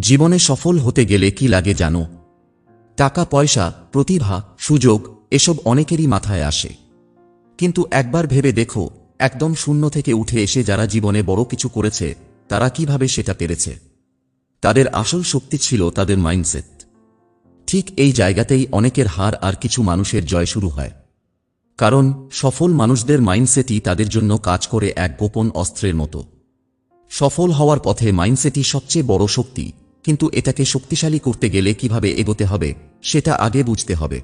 জীবনে সফল হতে গেলে কি লাগে জানো? টাকা, পয়সা, প্রতিভা, সুযোগ, এসব অনেকেরই মাথায় আসে। কিন্তু একবার ভেবে দেখো, একদম শূন্য থেকে উঠে এসে যারা জীবনে বড় কিছু করেছে, তারা কীভাবে সেটা পেরেছে? তাদের আসল শক্তি ছিল তাদের মাইন্ডসেট। ঠিক এই জায়গাতেই অনেকের হার আর কিছু মানুষের জয় শুরু হয়। কারণ সফল মানুষদের মাইন্ডসেটই তাদের জন্য কাজ করে এক গোপন অস্ত্রের মতো। সফল হওয়ার পথে মাইন্ডসেটই সবচেয়ে বড় শক্তি। কিন্তু এটাকে শক্তিশালী করতে গেলে কীভাবে এগোতে হবে, সেটা আগে বুঝতে হবে।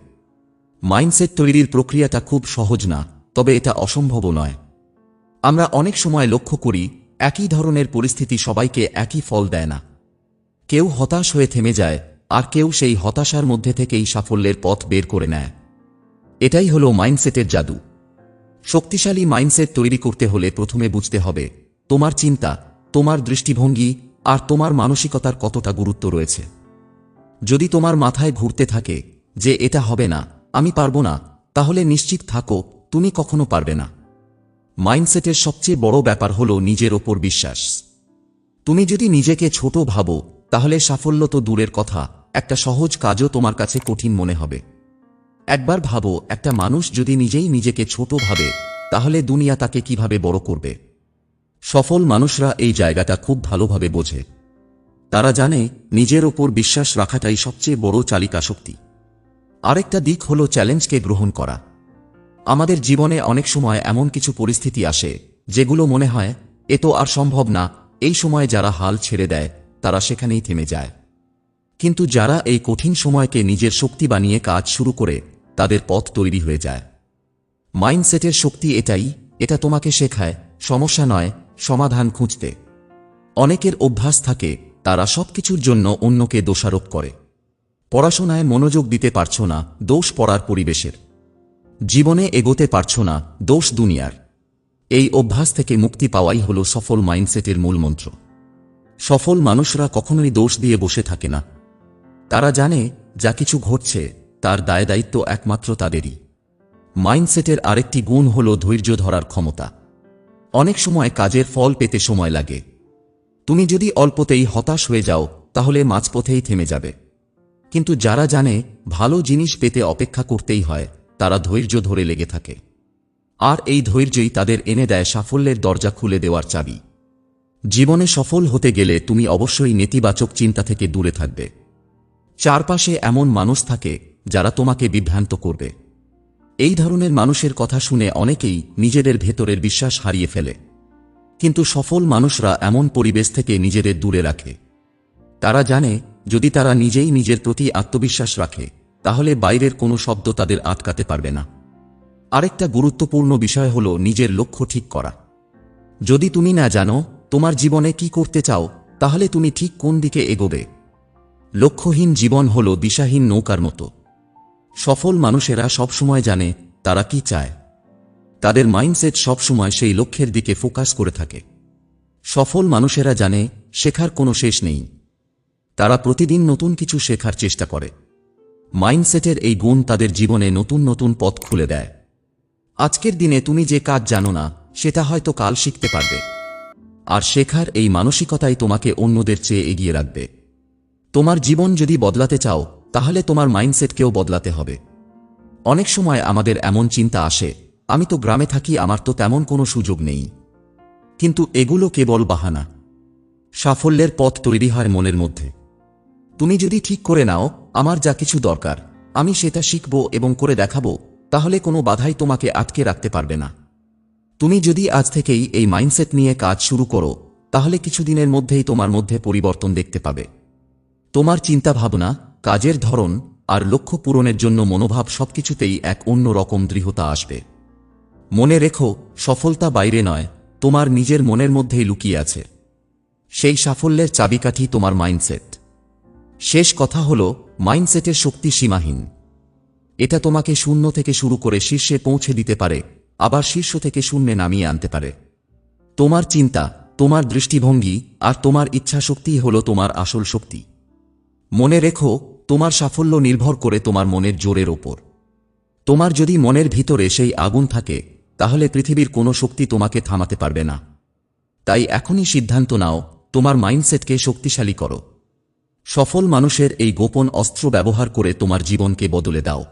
মাইন্ডসেট তৈরির প্রক্রিয়াটা খুব সহজ না, তবে এটা অসম্ভবও নয়। আমরা অনেক সময় লক্ষ্য করি, একই ধরনের পরিস্থিতি সবাইকে একই ফল দেয় না। কেউ হতাশ হয়ে থেমে যায়, আর কেউ সেই হতাশার মধ্যে থেকেই সাফল্যের পথ বের করে নেয়। এটাই হলো মাইন্ডসেটের জাদু। শক্তিশালী মাইন্ডসেট তৈরি করতে হলে প্রথমে বুঝতে হবে, তোমার চিন্তা, তোমার দৃষ্টিভঙ্গি আর তোমার মানসিকতার কতটা গুরুত্ব রয়েছে? যদি তোমার মাথায় ঘুরতে থাকে যে এটা হবে না, আমি পারব না, তাহলে নিশ্চিত থাকো, তুমি কখনো পারবে না। মাইন্ডসেটের সবচেয়ে বড় ব্যাপার হলো নিজের ওপর বিশ্বাস। তুমি যদি নিজেকে ছোট ভাবো, তাহলে সাফল্য তো দূরের কথা, একটা সহজ কাজও তোমার কাছে কঠিন মনে হবে। একবার ভাবো, একটা মানুষ যদি নিজেই নিজেকে ছোট ভাবে, তাহলে দুনিয়া তাকে কীভাবে বড় করবে? সফল মানুষরা এই জায়গাটা খুব ভালোভাবে বোঝে। তারা জানে নিজের ওপর বিশ্বাস রাখাটাই সবচেয়ে বড় চালিকা শক্তি। আরেকটা দিক হল চ্যালেঞ্জকে গ্রহণ করা। আমাদের জীবনে অনেক সময় এমন কিছু পরিস্থিতি আসে, যেগুলো মনে হয়, এ তো আর সম্ভব না। এই সময় যারা হাল ছেড়ে দেয়, তারা সেখানেই থেমে যায়। কিন্তু যারা এই কঠিন সময়কে নিজের শক্তি বানিয়ে কাজ শুরু করে, তাদের পথ তৈরি হয়ে যায়। মাইন্ডসেটের শক্তি এটাই, এটা তোমাকে শেখায়, সমস্যা নয় সমাধান খুঁজতে। অনেকের অভ্যাস থাকে, তারা সবকিছুর জন্য অন্যকে দোষারোপ করে। পড়াশোনায় মনোযোগ দিতে পারছ না, দোষ পড়ার পরিবেশের। জীবনে এগোতে পারছ না, দোষ দুনিয়ার। এই অভ্যাস থেকে মুক্তি পাওয়াই হল সফল মাইন্ডসেটের মূল মন্ত্র। সফল মানুষরা কখনোই দোষ দিয়ে বসে থাকে না। তারা জানে, যা কিছু ঘটছে, তার দায় দায়িত্ব একমাত্র তাদেরই। মাইন্ডসেটের আরেকটি গুণ হল ধৈর্য ধরার ক্ষমতা। অনেক সময় কাজের ফল পেতে সময় লাগে। তুমি যদি অল্পতেই হতাশ হয়ে যাও, তাহলে মাঝপথেই থেমে যাবে। কিন্তু যারা জানে ভালো জিনিস পেতে অপেক্ষা করতেই হয়, তারা ধৈর্য ধরে লেগে থাকে। আর এই ধৈর্যই তাদের এনে দেয় সাফল্যের দরজা খুলে দেওয়ার চাবি। জীবনে সফল হতে গেলে তুমি অবশ্যই নেতিবাচক চিন্তা থেকে দূরে থাকবে। চারপাশে এমন মানুষ থাকে, যারা তোমাকে বিভ্রান্ত করবে। এই ধরনের মানুষের কথা শুনে অনেকেই নিজেদের ভেতরের বিশ্বাস হারিয়ে ফেলে। কিন্তু সফল মানুষরা এমন পরিবেশ থেকে নিজেদের দূরে রাখে। তারা জানে, যদি তারা নিজেই নিজের প্রতি আত্মবিশ্বাস রাখে, তাহলে বাইরের কোনো শব্দ তাদের আটকাতে পারবে না। আরেকটা গুরুত্বপূর্ণ বিষয় হল নিজের লক্ষ্য ঠিক করা। যদি তুমি না জানো, তোমার জীবনে কি করতে চাও, তাহলে তুমি ঠিক কোন দিকে এগোবে। লক্ষ্যহীন জীবন হল দিশাহীন নৌকার মতো। সফল মানুষেরা সবসময় জানে তারা কি চায়। তাদের মাইন্ডসেট সবসময় সেই লক্ষ্যের দিকে ফোকাস করে থাকে। সফল মানুষেরা জানে শেখার কোনো শেষ নেই। তারা প্রতিদিন নতুন কিছু শেখার চেষ্টা করে। মাইন্ডসেটের এই গুণ তাদের জীবনে নতুন নতুন পথ খুলে দেয়। আজকের দিনে তুমি যে কাজ জানো না, সেটা হয়তো কাল শিখতে পারবে। আর শেখার এই মানসিকতাই তোমাকে অন্যদের চেয়ে এগিয়ে রাখবে। তোমার জীবন যদি বদলাতে চাও তাহলে তোমার মাইন্ডসেটকেও বদলাতে হবে। অনেক সময় আমাদের এমন চিন্তা আসে, আমি তো গ্রামে থাকি, আমার তো তেমন কোনো সুযোগ নেই। কিন্তু এগুলো কেবল বাহানা। সাফল্যের পথ তৈরি হয় মনের মধ্যে। তুমি যদি ঠিক করে নাও, আমার যা কিছু দরকার, আমি সেটা শিখব এবং করে দেখাবো, তাহলে কোনো বাধাই তোমাকে আটকে রাখতে পারবে না। তুমি যদি আজ থেকেই এই মাইন্ডসেট নিয়ে কাজ শুরু করো, তাহলে কিছুদিনের মধ্যেই তোমার মধ্যে পরিবর্তন দেখতে পাবে। তোমার চিন্তা ভাবনা কাজের ধরন আর লক্ষ্য পূরণের জন্য মনোভাব সবকিছুতেই এক অন্য রকম দৃঢ়তা আসবে। মনে রেখো, সফলতা বাইরে নয়, তোমার নিজের মনের মধ্যেই লুকিয়ে আছে। সেই সাফল্যের চাবিকাঠি তোমার মাইন্ডসেট। শেষ কথা হল, মাইন্ডসেটের শক্তি সীমাহীন। এটা তোমাকে শূন্য থেকে শুরু করে শীর্ষে পৌঁছে দিতে পারে, আবার শীর্ষ থেকে শূন্যে নামিয়ে আনতে পারে। তোমার চিন্তা, তোমার দৃষ্টিভঙ্গি আর তোমার ইচ্ছাশক্তিই হল তোমার আসল শক্তি। মনে রেখো তোমার সাফল্য নির্ভর করে তোমার মনের জোরের ওপর। তোমার যদি মনের ভিতরে সেই আগুন থাকে, তাহলে পৃথিবীর কোনো শক্তি তোমাকে থামাতে পারবে না। তাই এখনই সিদ্ধান্ত নাও, তোমার মাইন্ডসেটকে শক্তিশালী করো। সফল মানুষের এই গোপন অস্ত্র ব্যবহার করে তোমার জীবনকে বদলে দাও।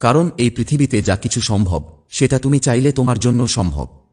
কারণ এই পৃথিবীতে যা কিছু সম্ভব, সেটা তুমি চাইলে তোমার জন্য সম্ভব।